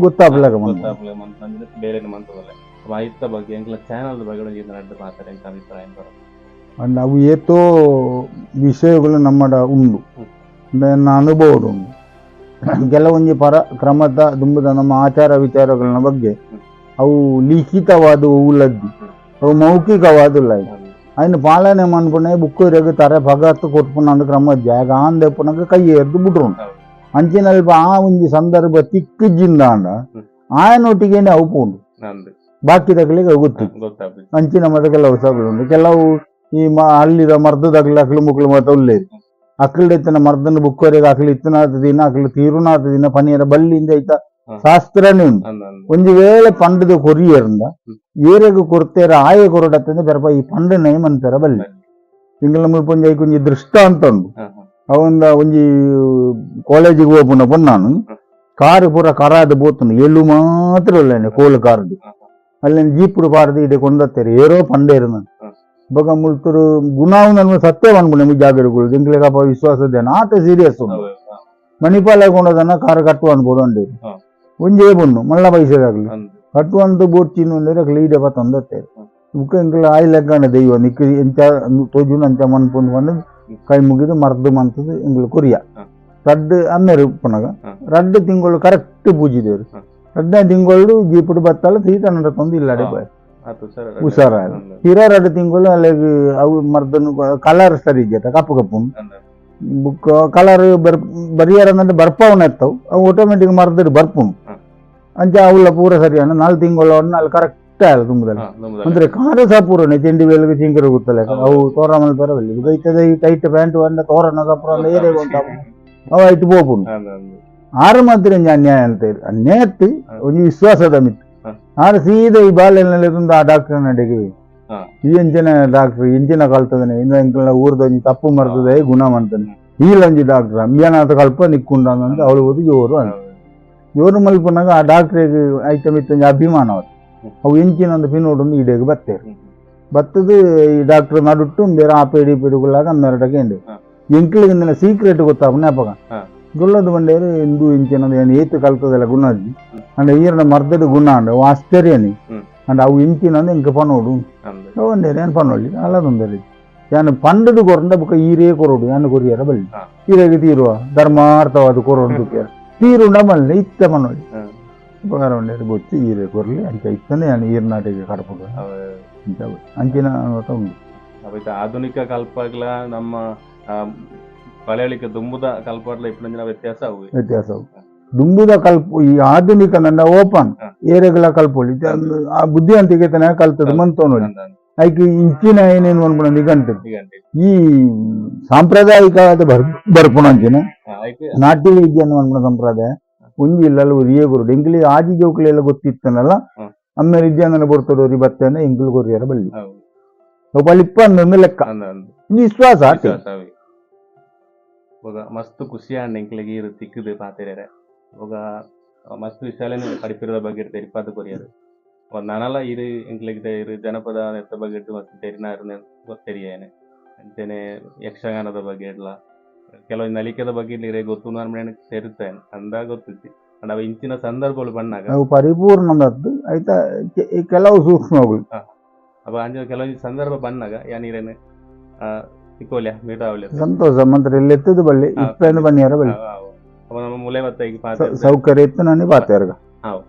S2: ಗೊತ್ತಾಗ್ಲಾಗ
S1: ಗೊತ್ತಾಗ್ಲೆ ಮಂತ್ ಬೇರೆ ಮಂತದಲ್ಲ ಅವ ಐತ ಬಗ್ಗೆ ಎಂಕಲ್ನ ಚಾನಲ್ ಬಗ್ಗೆ ಒಂಜಿ ನಡೆದು ಮಾತಾರೆ ಎಂತ ಅಭಿಪ್ರಾಯ
S2: ಅಂಡ್ ಅವು ಏತೋ ವಿಷಯಗಳು ನಮ್ಮಡ ಉಂಡು. ನನ್ನ ಅನುಭವ ಉಂಡು ಕೆಲವೊಂದು ಪರ ಕ್ರಮದ ದುಂಬದ ನಮ್ಮ ಆಚಾರ ವಿಚಾರಗಳ ಬಗ್ಗೆ ಅವು ಲಿಖಿತವಾದ ಉಲ್ಲದ್ದಿ మౌఖిక వాదులు ఆయన ಪಾಲನೆ ಮಾಡ್ಬೋಣ ಬುಕ್ ಇರೋದು ತಾರೆ ಭಗತ್ ಕೊಟ್ಕೊಂಡು ಕ್ರಮ ಜಾಗ ಅಂದಪ್ಪನಾಗ ಕೈ ಎದ್ದು ಬಿಟ್ರು ಅಂಚಿನಲ್ಲಿ ಆ ಒಂದು ಸಂದರ್ಭ ತಿಕ್ಕಿಜಿಂದಾಂಡ ಆಯನೊಟ್ಟಿಗೆ ಅವು
S1: ಪೂಂಡು
S2: ಬಾಕಿ ತಗಲಿಗೆ
S1: ಗೊತ್ತಿತ್ತು
S2: ಅಂಚಿನ ಮತ ಕೆಲವು ಸಗಳುಂಡು ಕೆಲವು ಈ ಮ ಹಳ್ಳಿದ ಮರ್ದದ ಅಗಲಿ ಅಕ್ಲು ಮುಕ್ಳು ಮತ ಒಳ್ಳೆ ಅಕ್ಲಿಡೆತ್ತಿನ ಮರ್ದನ ಬುಕ್ಕವರೆಗೆ ಅಕ್ಲಿ ಇತ್ತನಾತ ದಿನ ಅಕ್ಲಿ ತೀರುನಾತ ದಿನ ಪನಿಯರ ಬಲ್ಲಿಂದ ಐತ ಶಾಸ್ತ್ರನೇ ಉಂಟು
S1: ಅಂದ ಅಂದ
S2: ಒಂದು ವೇಳೆ ಪಂಡದ ಕೊರಿಯರ್ಂದ
S1: ಹ್ಮ್.
S2: ಏರೆಗು ಕೊರತೇರ ಆಯ ಕೊರಡತ್ತಂದ್ರೆ ಬೆರಪ ಈ ಪಂಡನೆ ಮನ್ಪೆರ ಬಲ್ಲಿ ಇಂಗ್ಲ ಮುಲ್ಪೊಂಜಿ ಐಕ್ ಒಂಜಿ ದೃಷ್ಟಾಂತ ಉಂಡು
S1: ಹ, ಹ.
S2: ಅವಂದ ಒಂಜಿ ಕಾಲೇಜಿಗೆ ಹೋಗ್ಪುನ ಪೊನ್ನಾನು ಕಾರು ಪೂರ ಕರಾದ ಬೋತುಂಡು ಎಳ್ಳು ಮಾತ್ರ ಉಳ್ಳೇನೆ ಕೋಲು ಕಾರದು
S1: ಹ, ಹ.
S2: ಅಲ್ಲಿ ಜೀಪುಡು ಪಾರದು ಇಡೆ ಕೊಂದತ್ತೇರು ಏರೋ ಪಂಡೆ ಇರುನ
S1: ಹ.
S2: ಬೊಕ ಮುಲ್ತರು ಗುಣಾವು ಸತ್ಯ ಅನ್ಬಿಡ ಮಿ ಜಾಗಗಳು ದಿಂಗ್ಲೆಗಪ್ಪ ವಿಶ್ವಾಸದ ಆತ ಸೀರಿಯಸ್ ಉಂಡು
S1: ಹೌದು, ಹ,
S2: ಮಣಿಪಾಲ ಕೊಂಡದನ್ನ ಕಾರು ಕಟ್ಟುವ ಅನ್ಬೋದು ಅಂಡಿ
S1: ಹ.
S2: ಒಂಜೇ ಬಣ್ಣ ಮಲ್ಲ ಪೈಸದಾಗ್ಲಿ ಕಟ್ಟುವಂತ ಬೋರ್ಚಿನ ಅಂದ್ರೆ ಲೀಡೆ ಬತ್ತ ಒಂದತ್ತೇರು
S1: ಹ.
S2: ಬುಕ್ಕ ಎಂಕ್ಲ ಆಯ್ ಲೆಕ್ಕಂಡ ದೈವ ನಿಕ್ಕ ಎಂಚ ತೋಜುನ ಅಂಚ ಮನ್ಪುಂಡು ಬಂದು ಕೈ ಮುಗಿದು ಮರ್ದು ಮಂತದು ಎಂಗ್ಲು ಕುರಿಯ. ರಡ್ಡು ಅಮ್ಮೆರು ಉಪ್ಪುನಗ. ರಡ್ಡು ತಿಂಗಳು ಕರೆಕ್ಟ್ ಪೂಜಿದೇರು ರಡ್ಡ ತಿಂಗಳು ಜೀಪುಡು ಬತ್ತಲ್ಲ ಸೀತನ ತಂದು
S1: ಇಲ್ಲ.
S2: ಬಾಯ್.
S1: ಹುಷಾರ
S2: ಹಿರ ರಡ್ಡು ತಿಂಗಳು ಅಲ್ಲಿಗೆ ಅವು ಮರ್ದನ್ನು ಕಲರ್ ಸರಿ ಇದೆ ಕಪ್ಪು ಕಪ್ಪು. ಬುಕ್ ಕಲರ್ ಬರ್ ಬರಿಯಾರ ಬರ್ಪವನ್ನ ಎತ್ತವು ಅವು ಆಟೋಮೆಟಿಕ್ ಮರ್ದಡು ಬರ್ಪುನು
S1: ಹ.
S2: ಅಂಚ ಅವಳ ಪೂರ ಸರಿಯಾನ ನಾಲ್ ತಿಂಗಳು ಅಲ್ಲಿ ಕರೆಕ್ಟ್ ಆಯ್ತು ತುಂಬದಲ್ಲಿ
S1: ಹ, ನಮ್ದು
S2: ಅಂದ್ರೆ ಕಾರು ಸಹ ಪೂರನೆ ಚೆಂಡಿ ವೇಲಿಗೆ ಚಿಂಕರ ಗೊತ್ತಲ್ಲ
S1: ಹೌದು.
S2: ಅವು ತೋರಮಲ್ ಬರವಲ್ಲಿ ಈಗ ಇತ್ತದ ಈ ಟೈಟ್ ಪ್ಯಾಂಟ್ ಬಂದ ತೋರಣ ಸಪುರ ಅಂದ ಏರೇ ಉಂಟ ಅವು ಐಟ್ ಪೋಪುಂಡು
S1: ಅಂದ ಅಂದ
S2: ಆರು ಮಾತ್ರ ಇಂಜ ಅನ್ಯಾಯ ಅಂತ ಇರು ಅನ್ಯಾಯತ್ತು
S1: ಹ.
S2: ಒಂದು ವಿಶ್ವಾಸದ ಮಿತ್ತು
S1: ಹ.
S2: ಆರು ಸೀದಾ ಈ ಬಾಲ್ಯನಲ್ಲಿ ಆ ಡಾಕ್ಟರ್ ನಡಿಗೆ
S1: ಹ.
S2: ಈ ಎಂಚಿನ ಡಾಕ್ಟರ್ ಇಂಚಿನ ಕಲ್ತದನೆ ಇನ್ನು ಎಂಕಲ್ನ ಊರ್ದೊಂಜಿ ತಪ್ಪು ಮರ್ತದೆ ಗುಣ ಮಾಡ್ತಾನೆ ಈಲೊಂಜಿ ಡಾಕ್ಟರ್ ಅಂಬ್ಯಾನಾಥ ಕಲ್ಪ ನಿಕ್ಕೊಂಡ ಅಂತ ಅವಳು ಓದಿ ಜೋರು ಅಂತ
S1: ಹೌದು.
S2: ಜೋರು ಮಲ್ಪನಾಗ ಆ ಡಾಕ್ಟ್ರಿಗೆ ಐತ ಮಿತ್ತೊಂಜಿ ಅಭಿಮಾನ ಅವತ್ತು
S1: ಹ್ಮ್.
S2: ಅವು ಎಂಚಿನ ಒಂದು ಪಿನ್ನೋಡೊಂದು ಇಡೆಗೆ ಬತ್ತೇರು
S1: ಹ್ಮ್.
S2: ಬತ್ತದು ಈ ಡಾಕ್ಟರ್ ನಡುಟ್ಟು ಬೇರೆ ಆ ಪೇಡಿ ಪೇಡಿಗಳಾಗ ಹನ್ನೆರಡಕ್ಕೆ ಎಂಡು
S1: ಹ.
S2: ಎಂಕ್ಲಿಗೆ ಸೀಕ್ರೆಟ್ ಗೊತ್ತಾಪ ಜ್ಞಾಪಕ
S1: ಹ.
S2: ಗುಳ್ಳದ ಬಂಡೇರು ಇಂದು ಇಂಚಿನ ಏನು ಏತು ಕಲ್ತದಲ್ಲ ಗುಣಾಜಿ
S1: ಹ್ಮ್.
S2: ಅಂಡ ಈರ್ನ ಮರ್ದದ ಗುಣ ಅಂಡ ಅವು ಆಶ್ಚರ್ಯನಿ
S1: ಹ್ಮ್.
S2: ಅಂಡ ಅವು ಇಂಚಿನ ಎಂಕ ಪನೋಡು
S1: ಅಂದ
S2: ಒಂದೇರು ಏನು ಪನೋಳಿ ಅಲ್ಲದೊಂದರಿ ಯಾನು ಪಂಡದು ಕೊರಂಡ ಬುಕ್ಕ ಈರೇ ಕೊರೋಡು ಯಾನು ಕೊರಿಯರ ಬಲ್ಲಿ
S1: ಹ.
S2: ಈರೆಗೆ ತೀರುವ ಧರ್ಮಾರ್ಥವಾದ ಕೊರೋಡು ಉಪಕಾರ ಒಂದೇರು ಬೊಚ್ಚಿ ಈರೆ ಕೊರ್ಲಿ ಅಂಚ ಇತ್ತನೆ ಯಾನು ಈರ್ನಾಟಿಗೆ ಕಡಪಡು
S1: ಹೌದು.
S2: ಅಂಚ ಅಂಚಿನ ಅನುಮತ ಉಂಡು
S1: ಅವೈತ ಆಧುನಿಕ ಕಲ್ಪಗಳ ನಮ್ಮ ಪಳೆಯಳಿಕೆ ದುಂಬುದ ಕಲ್ಪಡ್ಲ ಇಪ್ಪಂಜಿನ ವ್ಯತ್ಯಾಸ ಅವು
S2: ವ್ಯತ್ಯಾಸ ದುಂಬುದ ಕಲ್ಪ ಈ ಆಧುನಿಕ ನನ್ನ ಓಪನ್. ಏರೆಗಳ ಕಲ್ಪೊಳಿ ಆ ಬುದ್ಧಿವಂತಿಕೆ ತನ ಕಲ್ತದ
S1: ಹೌದು.
S2: ಮಂತೋನೊಳಿ
S1: ಅಂದ ಅಂದ.
S2: ಐಕೆ ಇಂಚಿನ ಏನೇನು ಅನ್ಕೊಂಡು ನಿಘಂಟು ಈ ಸಾಂಪ್ರದಾಯಿಕವಾದ ಬರ್ ಬರ್ಪುಣಂಚಿನ
S1: ಆ, ಆಯ್ಕೆ
S2: ನಾಟ್ಯ ವಿದ್ಯೆಯನ್ನು ಅನ್ಪುಣ ಸಂಪ್ರದಾಯ. ಒಂಜಿ ಇಲ್ಲಲ್ಲ ಒರಿಯೇ ಗುರು ಎಂಗ್ಲಿ ಆಜಿ ಜೋಕ್ಲೆಲ್ಲ ಗೊತ್ತಿತ್ತನಲ್ಲ. ಅಮ್ಮ ವಿದ್ಯಾನನ ಬರ್ತದೋರಿ ಬತ್ತೇನೆ ಎಂಗ್ಲು ಕೊರಿಯರ ಬಲ್ಲಿ
S1: ಹೌದು.
S2: ಒಬ್ಬಳಿಪ್ಪ ಅಂದೊಂದು ಲೆಕ್ಕ.
S1: ಅಂದ.
S2: ಈ ವಿಶ್ವಾಸ
S1: ಮಸ್ತ್ ಖುಷಿ ಎಂಕ್ಲಿಗೆ ಇರು ತಿಕ್ಕದು ಪಾತಿರೇರೆ ಇವಾಗ ಮಸ್ತ್ ವಿಶಾಲನೆ ಪಡಿಪಿರದ ಬಗ್ಗೆ ಇರ್ತಾರೆ ಇಪ್ಪತ್ತು ಕೊರಿಯರು. ನಾನಲ್ಲ ಇರು ಎಂಕ್ಲಿಗೆ ಇರು ಜನಪದ ನೆತ್ತ ಬಗ್ಗೆ ಇಟ್ಟು ಮತ್ತೆ ತೆರಿನಾರು ಗೊತ್ತೆರಿಯೇನೆ ಅಂತೇನೆ ಯಕ್ಷಗಾನದ ಬಗ್ಗೆ ಇಲ್ಲ ಕೆಲವು ನಲಿಕೆದ ಬಗ್ಗೆ ಇರ್ಲಿ ಗೊತ್ತು ನಾನು ಸೇರುತ್ತೇನೆ ಅಂದಾಗ ಗೊತ್ತಿತ್ತು ಅಂಡ್ ಅವ ಇಂಚಿನ ಸಂದರ್ಭಗಳು ಬಂದಾಗ
S2: ಅವು ಪರಿಪೂರ್ಣದದ್ದು ಆಯ್ತಾ ಕೆಲವು ಸೂಕ್ಷ್ಮಗಳು
S1: ಅವ ಅಂಜ ಕೆಲವೊಂದು ಸಂದರ್ಭ ಬಂದಾಗ ಯಾನಿರೇನು ಸಿಕ್ಕೋಲ್ಯ ಮೀಟಾವಲ್ಯ
S2: ಸಂತೋಷ ಮಂತ್ರ ಇಲ್ಲಿ ಎತ್ತದು ಬಳ್ಳಿ
S1: ಹಾ.
S2: ಬನ್ನಿಯಾರ ಬಳ್ಳಿ
S1: ಅವ ನಮ್ಮ ಮುಲೆ ಮತ್ತೆ ಈಗ
S2: ಸೌಕರ್ಯ ಇತ್ತು ನಾನು ಬಾತ್ಯಾರ್ಗ
S1: ಹಾವು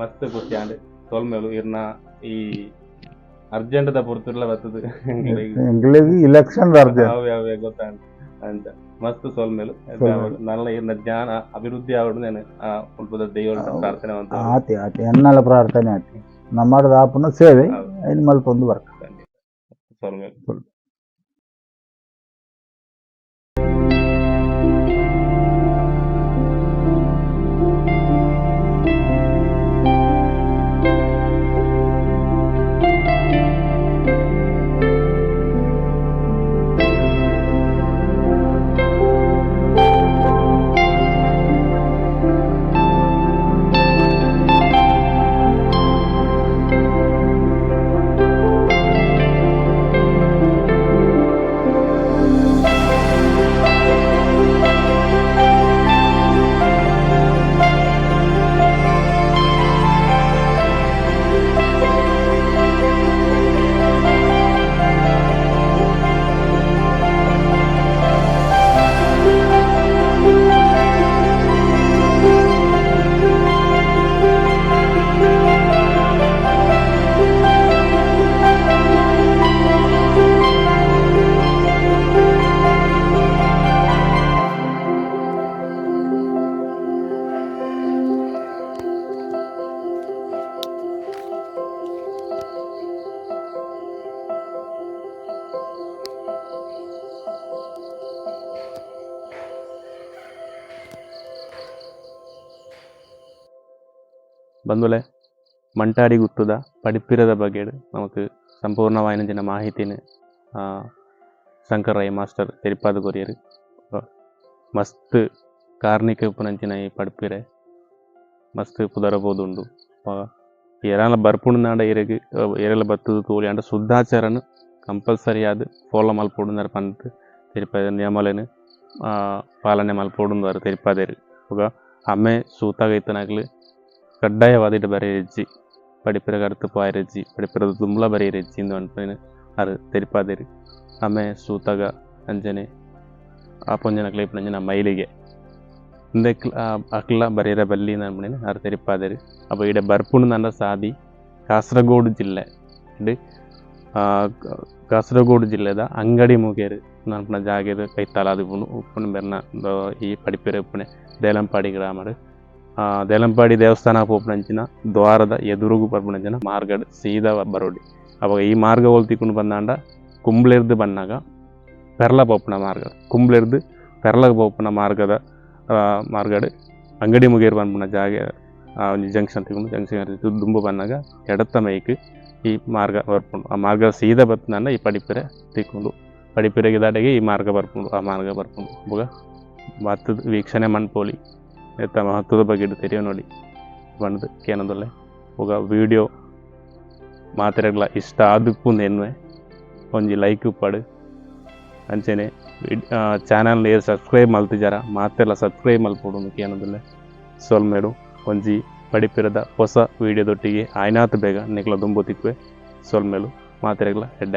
S1: ಮಸ್ತ್ ಖುಷಿ ಅಂದ್ರೆ ಸೊಲ್ಮೆಲು ಇರ್ನ ಈ ಅರ್ಜೆಂಟ್ ಪುರ್ತುರ್ಲ ಬರ್ತದೆ
S2: ಎಂಗ್ಲಿಗೆ ಇಲೆಕ್ಷನ್
S1: ಯಾವ್ಯಾವ ಯಾವ್ಯಾವ ಗೊತ್ತಾಂತ ಅಂತ ಮಸ್ತ್ ಸೋಲ್ಮೇಲು. ನಲ್ಲ ಇರ್ನ ಜ್ಞಾನ ಅಭಿವೃದ್ಧಿ ಆವಡು ನಾನು ಆ ಉಳ್ಪದ ದೇವರ ಪ್ರಾರ್ಥನೆ ಅಂತ
S2: ಆತಿ ಆತಿ. ಎನ್ನಲ ಪ್ರಾರ್ಥನೆ ಆತಿ. ನಮ್ಮದು ಆಪನ ಸೇವೆ. ಮಲ್ಪ ಮಲ್ಪೊಂದು ವರ್ಕ್
S1: ಸೋಲ್ಮೇಲು ಬಂದುಲೆ ಮಂಟಾಡಿ ಗುತ್ತದ ಪಡಿಪಿರದ ಬಗ್ಗೆ നമുക്ക് ಸಂಪೂರ್ಣವಾಯಿನ ಮಾಹಿತಿನ ಶಂಕರ್ ರೈ ಮಾಸ್ಟರ್ ತೆರಿಪಾದ ಕೊರಿಯರು ಮಸ್ತ್ ಕಾರ್ಣಿಕ ಉಪನಂಚಿನ ಈ ಪಡಿಪಿರೆ ಮಸ್ತ್ ಪುದರಬೋದುಂಡು ಏರಾಲ ಬರ್ಪುಂಡು ನಾಡ ಎರೆಗ್ ಏರೆಲ ಬತ್ತದ ತೋಳಿ ಅಂಡ ಶುದ್ಧಾಚಾರನು ಕಂಪಲ್ಸರಿ ಆದ್ ಫಾಲೋ ಮಲ್ಪೊಡುಂದಾರ ಪಂತ್ ತೆರಿಪಾದ ನಿಯಮಲೆನು ಪಾಲನೆ ಮಲ್ಪೊಡುಂದಾರ ತೆರಿಪಾದೇರು ಒಗ ಅಮ್ಮೆ ಸೂತಾಗೈತನಾಗ್ಲಿ ಕಡ್ಡಾಯವಾದಿಟ್ಟು ಬರೀ ಹೆಜ್ಜಿ ಪಡಿಪಿರ ಕರುತು ಪಾಯ ಹೆಜ್ಜಿ ಪಡಿಪಿರದ ತುಂಬಲ ಬರೀ ಹೆಜ್ಜಿ ಇಂದು ಅನ್ಪೇನು ಅದು ತೆರಿಪಾದಿರಿ ಆಮೆ ಸೂತಾಗ ಅಂಜನೆ ಆ ಪೊಂಜನ ಕ್ಲೇಪ್ ನಂಜನ ಮೈಲಿಗೆ ಹಿಂದೆ ಅಕ್ಲ ಬರೀರ ಬಲ್ಲಿ ಅನ್ಪಣೇನು ಅದು ತೆರಿಪಾದಿರಿ ಅಪ್ಪ ಈಡೆ ಬರ್ಪುಂಡು ನಂಡ ಸಾದಿ ಕಾಸರಗೋಡು ಜಿಲ್ಲೆ ಇಡು ಕಾಸರಗೋಡು ಜಿಲ್ಲೆದ ಅಂಗಡಿ ಮುಗೇರು ನನ್ಪಣ ಜಾಗದ ಕೈತಾಲಾದಿ ಪುಂಡು ಉಪ್ಪುನ ಬೆರ್ನ ಈ ಪಡಿಪಿರ ಉಪ್ಪುನೆ ದೇಲಂಪಾಡಿ ಗ್ರಾಮಡ್ ಆ ದೇಲಂಪಾಡಿ ದೇವಸ್ಥಾನ ಪೋಪುನಂಚಿನ ದ್ವಾರದ ಎದುರುಗು ಬರ್ಪುನಂಚಿನ ಮಾರ್ಗಡ್ ಸೀದಾ ಬರೋಡಿ. ಅವಾಗ ಈ ಮಾರ್ಗ ಹೋಲ್ತಿಕೊಂಡು ಬಂದಾಂಡ ಕುಂಬ್ಳೆರ್ದು ಬಂದಾಗ ಪೆರ್ಲ ಪೋಪುನ ಮಾರ್ಗ. ಕುಂಬ್ಳೆರ್ದು ಪೆರ್ಲ ಪೋಪುನ ಮಾರ್ಗದ ಮಾರ್ಗಡ್ ಅಂಗಡಿ ಮುಗೇರು ಬಂದ್ಪುನ ಜಾಗೆ ಒಂಜಿ ಜಂಕ್ಷನ್ ತಗೊಂಡು ಜಂಕ್ಷನ್ ದುಂಬು ಬಂದಾಗ ಎಡತ್ತ ಮೈಕ್ ಈ ಮಾರ್ಗ ಬರ್ಪುಂಡು. ಆ ಮಾರ್ಗ ಸೀದಾ ಬತ್ತಂಡ ಈ ಪಡಿಪೆರೆ ತಿಕ್ಕೊಂಡು ಪಡಿಪೆರೆಗೆ ದಾಟಿಗೆ ಈ ಮಾರ್ಗ ಬರ್ಪುಂಡು, ಆ ಮಾರ್ಗ ಬರ್ಪುಂಡು. ಬುಗ ಮತ್ತದ ವೀಕ್ಷಣೆ ಮನ್ಪೋಲಿ ಎತ್ತ ಮಹತ್ವದ ಬಗ್ಗೆ ತೆರೆಯೋ ನೋಡಿ. ಬಂದು ಕೇನದಲ್ಲೇ ಹೋಗ ವೀಡಿಯೋ ಮಾತ್ರೆಗಳ ಇಷ್ಟ ಆದಕ್ಕೂ ಎನ್ವೆ ಒಂಜಿ ಲೈಕ್ ಪಡು ಅಂಚೆನೆ ಚಾನಲ್ ಏರ್ ಸಬ್ಸ್ಕ್ರೈಬ್ ಮಲ್ತಿದ್ದಾರ ಮಾತೆಲ್ಲ ಸಬ್ಸ್ಕ್ರೈಬ್ ಮಲ್ಪೊಡು ಕೇನದಲ್ಲೇ ಸೊಲ್ಮೇಡು, ಒಂಜಿ ಪಡಿಪಿರದ ಹೊಸ ವೀಡಿಯೋದೊಟ್ಟಿಗೆ ಆಯ್ನಾತ್ ಬೇಗ ನೆಗ್ಲ ದುಂಬುತ್ತಿಕ್ವೆ ಸೋಲ್ ಮೇಲು ಮಾತ್ರೆಗಳ ಎಡ್ಡೆ